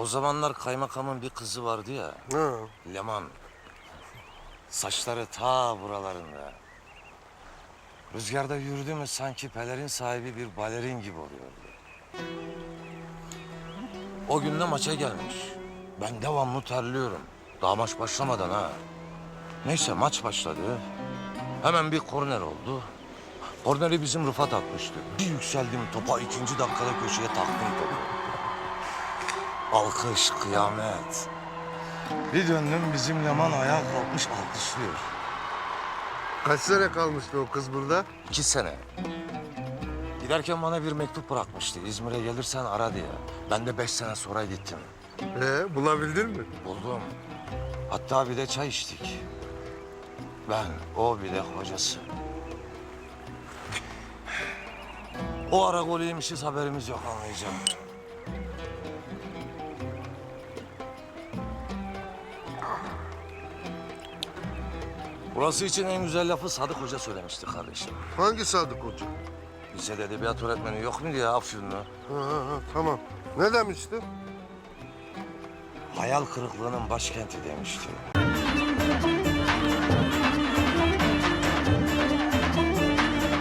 O zamanlar kaymakamın bir kızı vardı ya. Ha. Leman. Saçları ta buralarında. Rüzgarda yürüdü mü sanki pelerin sahibi bir balerin gibi oluyordu. O gün de maça gelmiş. Ben devamlı terliyorum. Daha maç başlamadan ha. Neyse maç başladı. Hemen bir korner oldu. Korneri bizim Rıfat atmıştı. Bir yükseldim topa ikinci dakikada köşeye taktım topu. Alkış, kıyamet. Bir döndüm bizim Leman ayağa kalkmış alkışlıyor. Kaç sene kalmıştı o kız burada? İki sene. Giderken bana bir mektup bırakmıştı. İzmir'e gelirsen ara diye. Ben de beş sene sonra gittim. Ee, bulabildin mi? Buldum. Hatta bir de çay içtik. Ben, o bir de hocası. O ara gol yemişiz haberimiz yok anlayacağım. Burası için en güzel lafı Sadık Hoca söylemişti kardeşim. Hangi Sadık Hoca? Lisede edebiyat öğretmeni yok muydu ya Afyonlu? Ha, ha, ha, tamam. Ne demişti? Hayal kırıklığının başkenti demişti.